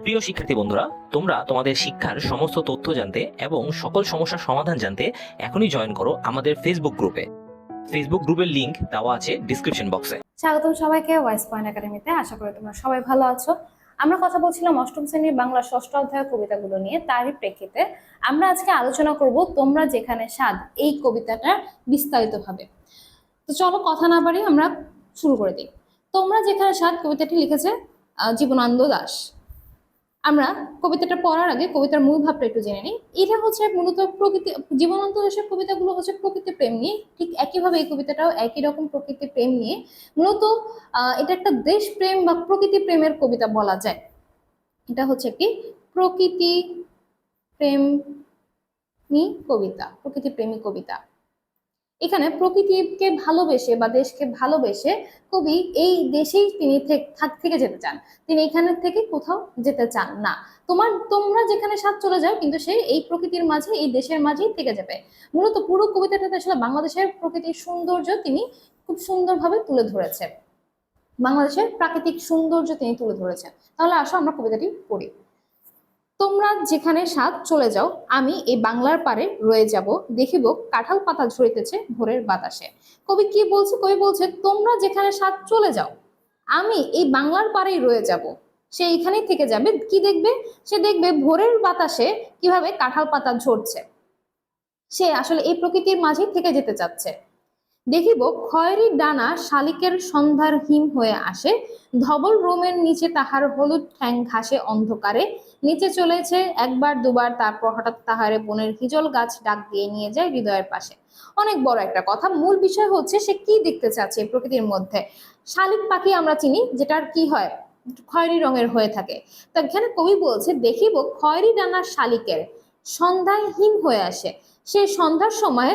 প্রিয় শিক্ষার্থী বন্ধুরা, তোমরা তোমাদের শিক্ষার সমস্ত তথ্য জানতে এবং সকল সমস্যার সমাধান জানতে এখনই জয়েন করো আমাদের ফেসবুক গ্রুপে ফেসবুক গ্রুপের লিংক দেওয়া আছে ডিসক্রিপশন বক্সে স্বাগতম সবাইকে ওয়াইস পয়েন্ট একাডেমিতে আশা করি তোমরা সবাই ভালো আছো। আমরা কথা বলছিলাম অষ্টম শ্রেণির বাংলা ষষ্ঠ অধ্যায়ের কবিতাগুলো নিয়ে, তারই প্রেক্ষিতে আমরা আজকে আলোচনা করব তোমরা যেখানে স্বাদ, এই কবিতাটা বিস্তারিতভাবে। তো চলো কথা না বাড়ি আমরা শুরু করে দিই। তোমরা যেখানে স্বাদ, কবিতাটি লিখেছে জীবনানন্দ দাস। আমরা কবিতাটা পড়ার আগে কবিতার মূল ভাবটা একটু জেনে নিই। এটা হচ্ছে মূলত প্রকৃতি জীবনানন্দ দাসের কবিতাগুলো হচ্ছে প্রকৃতি প্রেম নিয়ে। ঠিক একইভাবে এই কবিতাটাও একই রকম প্রকৃতি প্রেম নিয়ে। মূলত এটা একটা দেশ প্রেম বা প্রকৃতি প্রেমের কবিতা বলা যায়। এটা হচ্ছে একটি প্রকৃতি প্রেমী কবিতা, প্রকৃতি প্রেমী কবিতা। এখানে প্রকৃতিকে ভালোবেসে বা দেশকে ভালোবেসে কবি এই দেশেই তিনি থেকে যেতে চান। তিনি এখানে থেকে কোথাও যেতে চান না। তোমার, তোমরা যেখানে সাথ চলে যাও, কিন্তু সে এই প্রকৃতির মাঝে, এই দেশের মাঝেই থেকে যাবে। মূলত পুরো কবিতাটাতে আসলে বাংলাদেশের প্রকৃতির সৌন্দর্য তিনি খুব সুন্দরভাবে তুলে ধরেছে বাংলাদেশের প্রাকৃতিক সৌন্দর্য তিনি তুলে ধরেছেন। তাহলে আসো আমরা কবিতাটি পড়ি। তোমরা যেখানে সাত চলে যাও, আমি এই বাংলার পারে রয়ে যাব, দেখিব কাঁঠাল পাতা ঝরিতেছে ভোরের বাতাসে। কবি কি বলছে? কবি বলছে, তোমরা যেখানে সাত চলে যাও, আমি এই বাংলার পারেই রয়ে যাব। সে এখানেই থেকে যাবে। কি দেখবে? সে দেখবে ভোরের বাতাসে কীভাবে কাঁঠাল পাতা ঝরছে। সে আসলে এই প্রকৃতির মাঝেই থেকে যেতে চাচ্ছে। দেখিব খয়েরি ডানা শালিকের সন্ধ্যার হিম হয়ে আসে। ধবল রোমের নিচে তাহার হলুদ ঠ্যাং ঘাসে অন্ধকারে। নিচে চলেছে একবার, দুবার, তারপর হঠাৎ তাহারে বনের হিজল গাছ ডাক দিয়ে নিয়ে যায় হৃদয়ের পাশে। অনেক বড় একটা কথা। মূল বিষয় হচ্ছে সে কি দেখতে চাচ্ছে প্রকৃতির মধ্যে? শালিক পাখি আমরা চিনি, যেটার কি হয়? খয়েরি রঙের হয়ে থাকে। তো এখানে কবি বলছে, দেখিব খয়েরি ডানার শালিকের সন্ধ্যায় হিম হয়ে আসে। সে সন্ধ্যার সময়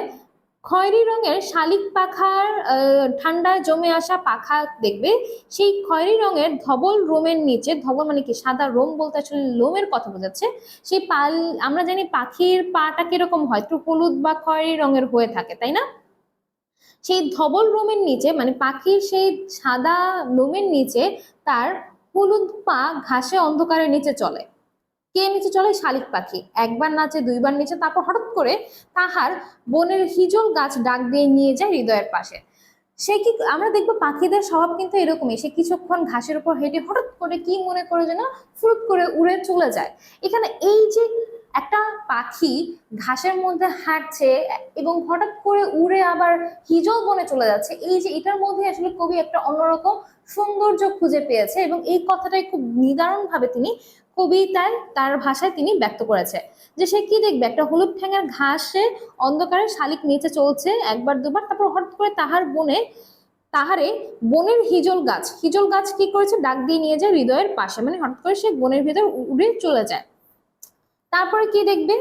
খয়েরি রঙের শালিক পাখার ঠান্ডায় জমে আসা পাখা দেখবে। সেই খয়েরি রঙের ধবল রোমের নিচে, ধবল মানে কি? সাদা রোম বলতে আসলে লোমের কথা বোঝাচ্ছে। সেই পাল, আমরা জানি পাখির পাটা কীরকম হয়? একটু হলুদ বা খয়েরি রঙের হয়ে থাকে, তাই না? সেই ধবল রোমের নিচে মানে পাখির সেই সাদা লোমের নিচে তার হলুদ পা ঘাসে অন্ধকারের নিচে চলে। কে নিচে চলে? শালিক পাখি। একবার নাচে, দুইবার নিচে, তারপর হঠাৎ করে তাহার বনের হিজল গাছ ডাক দিয়ে নিয়ে যায় হৃদয়ের পাশে। সে কি, আমরা দেখব পাখিদের স্বভাব কিন্তু এরকমই। সে কিছুক্ষণ ঘাসের উপর হেঁটে হঠাৎ করে কি মনে করে যেন ফুরুত করে উড়ে চলে যায়। এখানে এই যে একটা পাখি ঘাসের মধ্যে হাঁটছে এবং হঠাৎ করে উড়ে আবার হিজল বনে চলে যাচ্ছে, এই যে এটার মধ্যে আসলে কবি একটা অন্যরকম সৌন্দর্য খুঁজে পেয়েছে এবং এই কথাটাই খুব নিদারুণ ভাবে তিনি কবিতায় তার ভাষায় তিনি ব্যক্ত করেছে। যে সে কি দেখবে? একটা হলুদ ঠ্যাঙের ঘাসে অন্ধকারে শালিক নিচে চলছে একবার দুবার, তারপর হঠাৎ করে তাহার বনে, তাহারে বনের হিজল গাছ হিজল গাছ কি করেছে? ডাক দিয়ে নিয়ে যায় হৃদয়ের পাশে মানে হঠাৎ করে সে বনের ভিতর উড়ে চলে যায়। তারপরে কি দেখবে?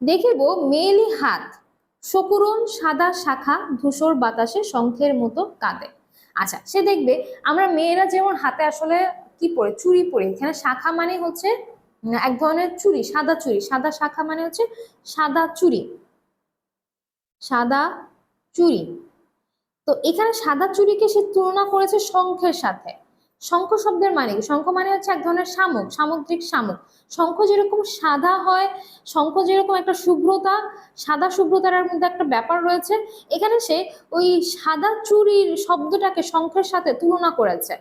দেখিব মেয়েলি হাত, শকুরন সাদা শাখা ধূসর বাতাসে শঙ্খের মতো কাঁদে। আচ্ছা সে দেখবে আমরা মেয়েরা যেমন হাতে আসলে কি পরে? চুড়ি পরে। এখানে শাখা মানে হচ্ছে এক ধরনের চুড়ি সাদা চুড়ি সাদা শাখা মানে হচ্ছে সাদা চুড়ি সাদা চুড়ি তো এখানে সাদা চুড়িকে সে তুলনা করেছে শঙ্খের সাথে। শঙ্খ শব্দের মানে কি? শঙ্খ মানে হচ্ছে এক ধরনের শামুক, সামুদ্রিক শামুক। শঙ্খ যেরকম সাদা হয়, শঙ্খ যেরকম একটা শুভ্রতা, সাদা শুভ্রতার মধ্যে একটা ব্যাপার রয়েছে। এখানে সে ওই সাদা চুড়ির শব্দটাকে শঙ্খের সাথে তুলনা করেছে।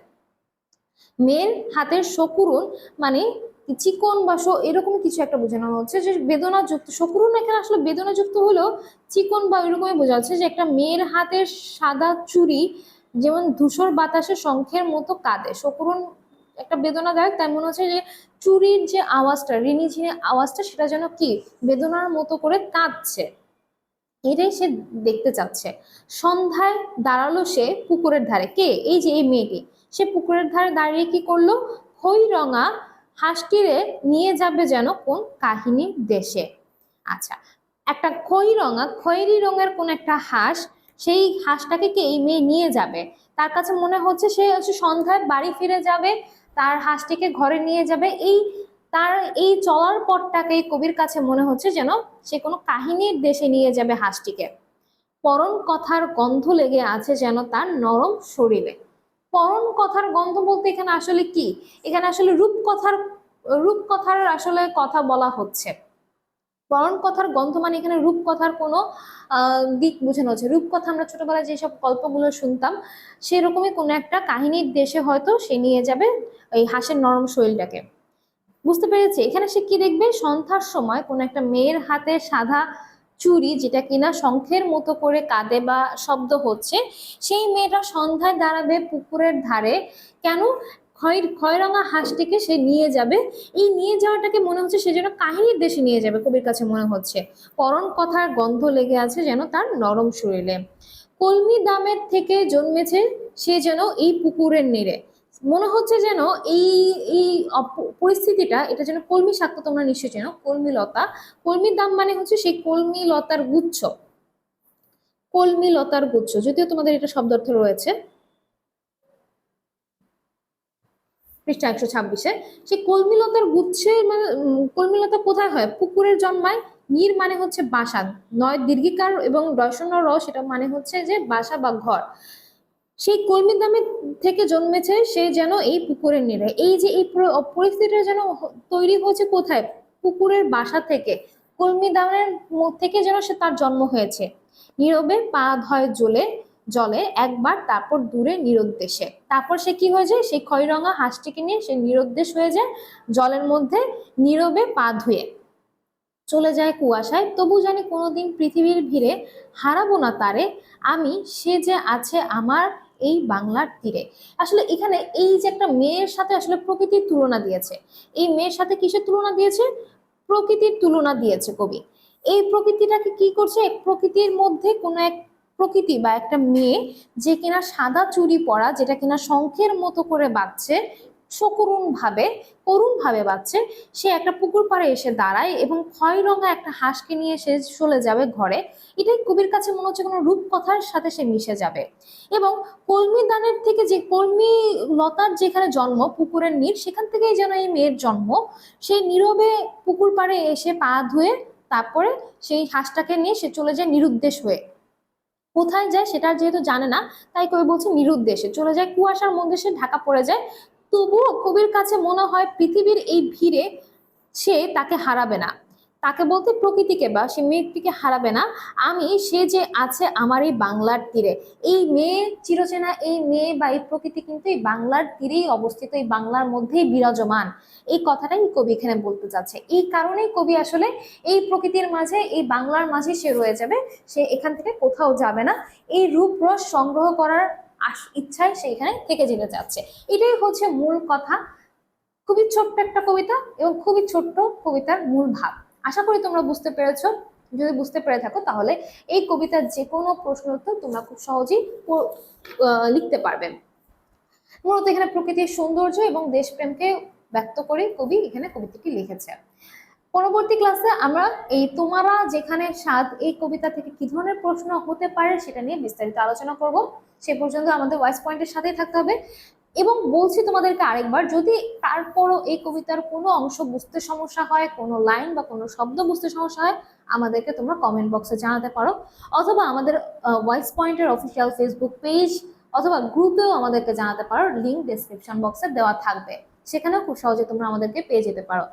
মেয়ের হাতের শকুরুন মানে চিকন বা এরকম কিছু একটা বোঝানো হচ্ছে যে বেদনাযুক্ত, শকুরুন এখানে আসলে বেদনাযুক্ত হলেও চিকন বা এরকমই বোঝা যাচ্ছে যে একটা মেয়ের হাতের সাদা চুরি যেমন ধূসর বাতাসে শঙ্খের মতো কাঁদে। শকুরুন একটা বেদনাদায়ক তাই মনে হচ্ছে যে চুরির যে আওয়াজটা, রিনি ঝিনে আওয়াজটা, সেটা যেন কি? বেদনার মতো করে কাঁদছে। এটাই সে দেখতে চাচ্ছে। সন্ধ্যায় দাঁড়াল সে পুকুরের ধারে। কে? এই যে এই মেয়েটি। সে পুকুরের ধারে দাঁড়িয়ে কি করল? খই রঙা হাঁসটিরে নিয়ে যাবে যেন কোন কাহিনীর দেশে। আচ্ছা একটা খই রঙা খয়েরি রঙের কোন একটা হাঁস, সেই হাঁসটাকে কি এই মেয়ে নিয়ে যাবে? তার কাছে মনে হচ্ছে সে হচ্ছে সন্ধ্যায় বাড়ি ফিরে যাবে, তার হাঁসটিকে ঘরে নিয়ে যাবে। এই তার এই চলার পথটাকে কবির কাছে মনে হচ্ছে যেন সে কোনো কাহিনীর দেশে নিয়ে যাবে হাঁসটিকে। পরন কথার গন্ধ লেগে আছে যেন তার নরম শরীরে। পরন কথার গন্ধ বলতে এখানে আসলে কি? এখানে আসলে রূপকথার রূপকথার আসলে কথা বলা হচ্ছে। পরণ কথার গন্ধ মানে এখানে রূপকথার কোনো দিক বোঝানো হচ্ছে। রূপকথা আমরা ছোটবেলায় যেসব গল্পগুলো শুনতাম, সেরকমই কোনো একটা কাহিনীর দেশে হয়তো সে নিয়ে যাবে এই হাঁসের নরম শরীরটাকে। বুঝতে পেরেছি? এখানে সে কি দেখবে? সন্ধ্যার সময় কোনো একটা মেয়ের হাতে সাদা চুড়ি যেটা কিনা শঙ্খের মতো করে কাঁদে বা শব্দ হচ্ছে, সেই মেয়েটা সন্ধ্যায় দাঁড়াবে পুকুরের ধারে। কেন? খয়, খয়রঙা হাঁসটিকে সে নিয়ে যাবে। এই নিয়ে যাওয়াটাকে মনে হচ্ছে সে যেন কাহিনীর দেশে নিয়ে যাবে, কবির কাছে মনে হচ্ছে। পরণ কথার গন্ধ লেগে আছে যেন তার নরম শরীরে। কলমি দামের থেকে জন্মেছে সে যেন এই পুকুরের নীড়ে। মনে হচ্ছে যেন এই এই পরিস্থিতিটা, এটা যেন কলমি শাক তোমরা নিশ্চয়ই চেনো, কলমি লতা। কলমির দাম মানে হচ্ছে সেই কলমি লতার গুচ্ছ। কলমি লতার গুচ্ছ, যদিও তোমাদের এটা শব্দ অর্থ রয়েছে। পৃষ্ঠা একশো ছাব্বিশে। সেই কলমিলতার গুচ্ছে মানে কলমিলতা কোথায় হয়? পুকুরের জন্মায়। নীর মানে হচ্ছে বাসা। নয় দীর্ঘিকার এবং দর্শন র সেটা মানে হচ্ছে যে বাসা বা ঘর। সেই কলমি দামে থেকে জন্মেছে, সে যেন এই পুকুরের নীরে। এই যে এই পুরো পরিস্থিতিটা যেন তৈরি হয়েছে কোথায়? পুকুরের বাসা থেকে। কলমি দামের থেকে যেন সে তার জন্ম হয়েছে। নীরবে পা ধয় জ্বলে জলে একবার তারপর দূরে নিরুদ্দেশে। তারপর সে কি হয়ে যায়? সেই খয়রঙা হাঁসটিকে নিয়ে সে নিরুদ্দেশ হয়ে যায় জলের মধ্যে নীরবে পা ধুয়ে। চলে যায় কুয়াশায়। তবু জানি কোনোদিন পৃথিবীর ভিড়ে হারাবো না তারে। আমি, সে যে আছে আমার এই বাংলার তীরে। আসলে এখানে এই যে একটা মেয়ের সাথে আসলে প্রকৃতির তুলনা দিয়েছে, এই মেয়ের সাথে কিসের তুলনা দিয়েছে? প্রকৃতির তুলনা দিয়েছে কবি। এই প্রকৃতিটাকে কি করছে? প্রকৃতির মধ্যে কোনো এক প্রকৃতি বা একটা মেয়ে যে কিনা সাদা চুরি পরা, যেটা কিনা শঙ্খের মতো করে বাজছে সকরুণ ভাবে করুণ ভাবে বাজছে সে একটা পুকুর পাড়ে এসে দাঁড়ায় এবং খয়রঙা একটা হাঁসকে নিয়ে সে চলে যাবে ঘরে। এটাই কবির কাছে মনে হচ্ছে কোনো রূপকথার সাথে সে মিশে যাবে। এবং কলমি দানের থেকে যে, কলমি লতার যেখানে জন্ম, পুকুরের নীর, সেখান থেকেই যেন এই মেয়ের জন্ম। সেই নীরবে পুকুর পাড়ে এসে পা ধুয়ে তারপরে সেই হাঁসটাকে নিয়ে সে চলে যায় নিরুদ্দেশ হয়ে। কোথায় যায় সেটা যেহেতু জানে না, তাই কবি বলছে নিরুদ্দেশে। চলে যায় কুয়াশার মধ্যে সে ঢাকা পড়ে যায়। তবুও কবির কাছে মনে হয় পৃথিবীর এই ভিড়ে সে তাকে হারাবে না। তাকে বলতে প্রকৃতিকে বা সে মেয়েটিকে হারাবে না। আমি সে যে আছে আমার এই বাংলার তীরে। এই মেয়ে চিরচেনা, এই মেয়ে বা এই প্রকৃতি কিন্তু এই বাংলার তীরেই অবস্থিত, এই বাংলার মধ্যেই বিরাজমান। এই কথাটাই কবি এখানে বলতে চাচ্ছে। এই কারণেই কবি আসলে এই প্রকৃতির মাঝে, এই বাংলার মাঝে সে রয়ে যাবে। সে এখান থেকে কোথাও যাবে না। এই রূপ রস সংগ্রহ করার ইচ্ছায় সে এখানে থেকে যেতে চাচ্ছে এটাই হচ্ছে মূল কথা। খুবই ছোট্ট একটা কবিতা এবং খুবই ছোট্ট কবিতার মূল ভাব। আশা করি তোমরা বুঝতে পেরেছ। যদি বুঝতে পেরে থাকো, তাহলে এই কবিতার যে কোনো প্রশ্ন উত্তর তোমরা খুব সহজেই লিখতে পারবে। মূলত এখানে প্রকৃতির সৌন্দর্য এবং দেশপ্রেমকে ব্যক্ত করে কবি এখানে কবিতাটি লিখেছে পরবর্তী ক্লাসে আমরা এই তোমারা যেখানে স্বাদ, এই কবিতা থেকে কি ধরনের প্রশ্ন হতে পারে সেটা নিয়ে বিস্তারিত আলোচনা করব। সে পর্যন্ত আমাদের ভয়েস পয়েন্টের সাথেই থাকতে হবে। এবং বলছি তোমাদেরকে আরেকবার, যদি তারপরও এই কবিতার কোনো অংশ বুঝতে সমস্যা হয়, কোনো লাইন বা কোনো শব্দ বুঝতে সমস্যা হয়, আমাদেরকে তোমরা কমেন্ট বক্সে জানাতে পারো। অথবা আমাদের ভয়েস পয়েন্টের অফিসিয়াল ফেসবুক পেজ অথবা গ্রুপেও আমাদেরকে জানাতে পারো। লিঙ্ক ডেসক্রিপশন বক্সে দেওয়া থাকবে। সেখানেও খুব সহজে তোমরা আমাদেরকে পেয়ে যেতে পারো।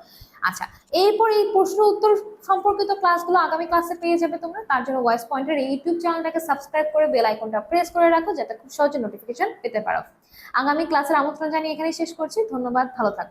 আচ্ছা এরপর এই প্রশ্ন উত্তর সম্পর্কিত ক্লাসগুলো আগামী ক্লাসে পেয়ে যাবে তোমরা। তার জন্য ভয়েস পয়েন্টের এই ইউটিউব চ্যানেলটাকে সাবস্ক্রাইব করে বেল আইকনটা প্রেস করে রাখো যাতে খুব সহজে নোটিফিকেশন পেতে পারো। আগামী ক্লাসের আমন্ত্রণ জানিয়ে এখানে শেষ করছি। ধন্যবাদ, ভালো থাকো।